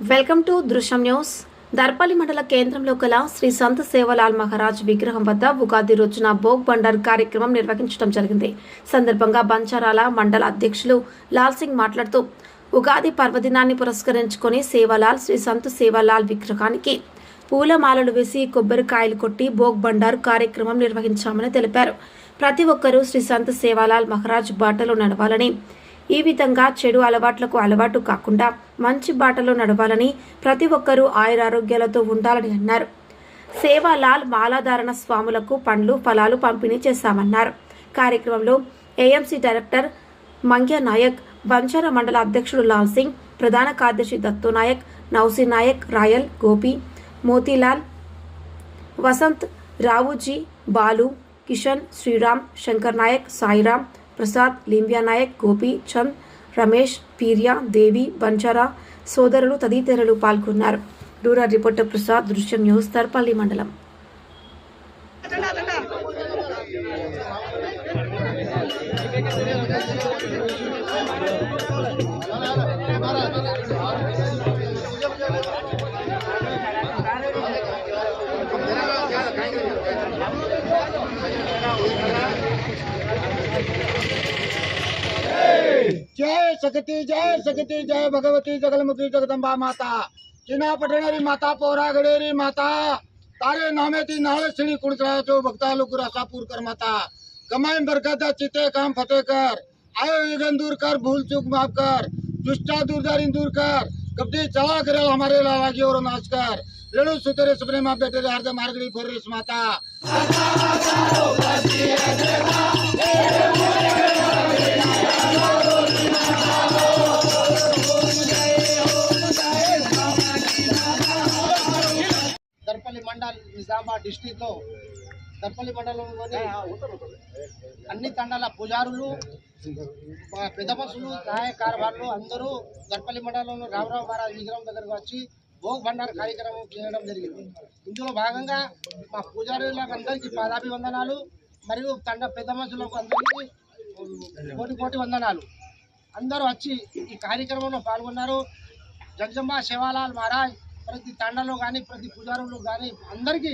Welcome to Drishyam news. Darpalli మండల కేంద్రంలో గల శ్రీ సంత సేవలాల్ మహారాజ్ విగ్రహం వద్ద ఉగాది రోజున భోగ్ బండర్ కార్యక్రమం నిర్వహించడం జరిగింది. సందర్భంగా బంచారాల మండల అధ్యక్షులు లాల్ సింగ్ మాట్లాడుతూ ఉగాది పర్వదినాన్ని పురస్కరించుకొని సేవలాల్ శ్రీ సంత సేవలాల్ విగ్రహానికి పూలమాలలు వేసి కొబ్బరికాయలు కొట్టి భోగ్ బండారు కార్యక్రమం నిర్వహించామని తెలిపారు. ప్రతి ఒక్కరూ శ్రీ సంత సేవాలాల్ మహారాజ్ బాటలో నడవాలని ఈ విధంగా చెడు అలవాట్లకు అలవాటు కాకుండా మంచి బాటలో నడవాలని ప్రతి ఒక్కరూ ఆయురారోగ్యాలతో ఉండాలని అన్నారు. సేవాలాల్ మాలాధారణ స్వాములకు పండ్లు ఫలాలు పంపిణీ చేశామన్నారు. కార్యక్రమంలో ఏఎంసీ డైరెక్టర్ మంగ్య నాయక్ బంచారా మండల అధ్యక్షుడు లాల్ సింగ్ ప్రధాన కార్యదర్శి దత్తు నాయక్ నౌసీ నాయక్ రాయల్ గోపి మోతీలాల్ వసంత్ రావుజీ బాలు కిషన్ శ్రీరామ్ శంకర్ నాయక్ సాయిరామ్ ప్రసాద్ లింబ్యానాయక్ గోపి చంద్ రమేష్ పీర్యా దేవి బంచారా సోదరులు తదితరులు పాల్గొన్నారు. రూరల్ రిపోర్టర్ ప్రసాద్ దృశ్యం న్యూస్ తర్పల్లి మండలం. जय सकती जय सकती जय भगवती जगलमुखी जगदंबा माता चिना पटणारी माता पोरा गडेरी माता तारे नामेती नाळे श्री कुणकळाचो भक्ता लोकुरासा पूर कर माता कमाई बरकत चिते काम फतेह कर आयो विघन दूर कर भूल चूक माफ कर दुष्टा दूरदारी दूर कर कपटी चला करेल हमारे लागी और नाच कर रेणु सुतरे सपने माँ बेटे रे हरदम मार्गड़ी फोरेस माता మండల్ నిజామాబాద్ డిస్టిక్లో దర్పల్లి మండలంలోని అన్ని తండాల పూజారులు పెద్ద మనుషులు న్యాయ కార్యభారులు అందరూ దర్పల్లి మండలంలో రామరావు మహారాజ్ విగ్రహం దగ్గరకు వచ్చి భోగ్ భండార కార్యక్రమం చేయడం జరిగింది. ఇందులో భాగంగా మా పూజారులకు అందరికీ పాదాభివందనాలు మరియు తండ పెద్ద మనుషులకు అందరికీ కోటి కోటి వందనాలు. అందరూ వచ్చి ఈ కార్యక్రమంలో పాల్గొన్నారు. జగజంబా శివాలాల్ మహారాజ్ ప్రతి తండలో కానీ ప్రతి పూజారులు కానీ అందరికీ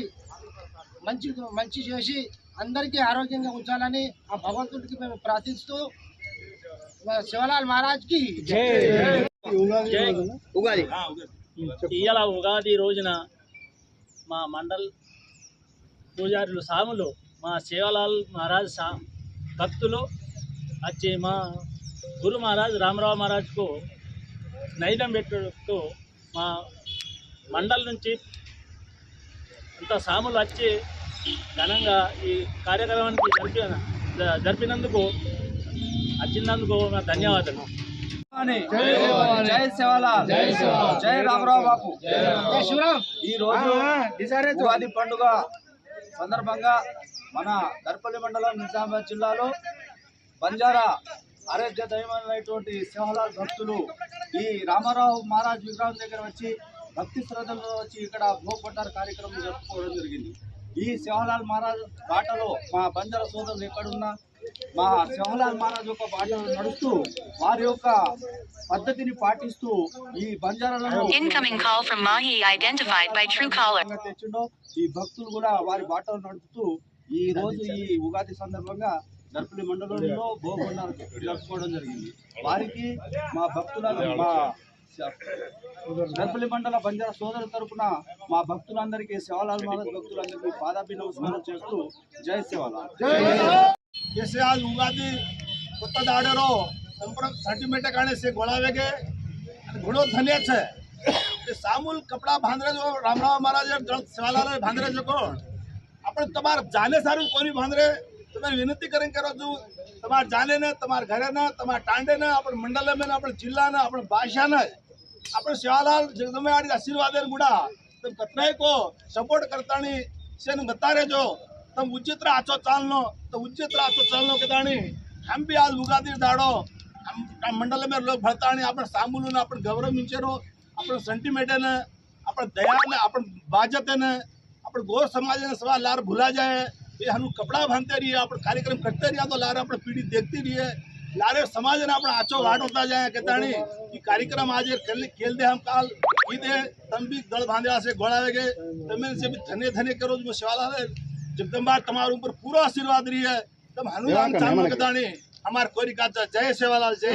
మంచి మంచి చేసి అందరికీ ఆరోగ్యంగా ఉంచాలని ఆ భగవంతుడికి మేము ప్రార్థిస్తూ శివలాల్ మహారాజ్కి ఇవాళ ఉగాది రోజున? మా మండల్ పూజారులు సాములు మా శివలాల్ మహారాజ్ సా భక్తులు వచ్చి మా గురు మహారాజ్ రామరావు మహారాజ్కు నైవేద్యం పెట్టుతూ మా మండల్ నుంచి అంత సాములు వచ్చి ఘనంగా ఈ కార్యక్రమానికి జరిపి జరిపినందుకు వచ్చినందుకు నా ధన్యవాదాలు. జై శివలాల్. జై రామరావు బాపు జై శివరామ్. ఈ రోజు ఉగాది పండుగ సందర్భంగా మన దర్పల్లి మండలం నిజామాబాద్ జిల్లాలో బంజారా ఆరోగ్య దైవమైనటువంటి శివలాల్ భక్తులు ఈ రామారావు మహారాజ్ విగ్రహం దగ్గర వచ్చి భక్తి శ్రద్ధలతో వచ్చి ఇక్కడ భోగపడ్డారు కార్యక్రమం జరుపుకోవడం జరిగింది. ఈ శివలాల్ మహారాజ్ బాటలో మా బంజారా సోదరులు ఎక్కడున్నా మా శివలాల్ మహారాజ్ యొక్క బాటలో నడుస్తూ వారి యొక్క పద్ధతిని పాటిస్తూ ఈ బంజారాలను తెచ్చిండో ఈ భక్తులు కూడా వారి బాటలు నడుపుతూ ఈ రోజు ఈ ఉగాది సందర్భంగా దర్పల్లి మండలంలో భోగొండాలు జరుపుకోవడం జరిగింది. వారికి మా భక్తుల మా దర్పల్లి మండల బంజారా సోదరుల తరపున మా భక్తులందరికీ శివలాల్ మహారాజ్ భక్తులందరికీ పాదాభి నమస్కారం చేస్తూ జై శివలాల్ जैसे आज उगादी కొత్త దాడలో સંપર્ક સર્ટિફિકેટ કારણે છે ગોળાવેગે અને ઘણો ધન્ય છે કે સામૂલ કપડા ભાંદરે જો રામરાવ મહારાજે જળ સેવાલાલ ભાંદરે જો કોણ આપણે તમારે જાને સારું કોની ભાંદરે તમે વિનંતી કરીને કરો છું, તમારા જાનેને, તમારા ઘરેના, તમારા ટાંડેને, આપણે મંડલમે આપણા જિલ્લાને, આપણા ભાષાને, આપણે સેવાલાલ જગદંબાની આશીર્વાદ ગુડા તમે કતનાય કહો સપોર્ટ કરતાની સેને બતા જો તમે ઉચિત્ર આછો ચાલનો તો ઉચિત્ર આછો ચાલનો કદાણી આમ બી આ લુગાદી દાડો મંડલમે લોક ભળતાણી, આપણે સામુલુને, આપણે ગૌરવ મિંચેરો આપણે સેન્ટીમેન્ટને આપણે દયાને, આપણે બાજતને, આપણે ગોર સમાજ સમાજને સવા લાર ભૂલા જાય. એ આનું કપડાં બાંધતા રહીએ આપણે કાર્યક્રમ કરતા રહીએ તો લારે આપણે પીઢી દેખતી રહીએ. લારે સમાજને આપણે આછો વાટ હોતા જાય કે તાણી એ કાર્યક્રમ આજે ખેલ દે હમ કાલ ઈદે તમ બી દળ બાંધ્યા છે ગોળાવે કે તમે જે બી ધને ધને કરો છો સેવા જગદંબા તમારા ઉપર પૂરો આશીર્વાદ રહી તમે હનુમાન ચામકદાણી અમાર કોરી કાચા જય સેવાલાલ જય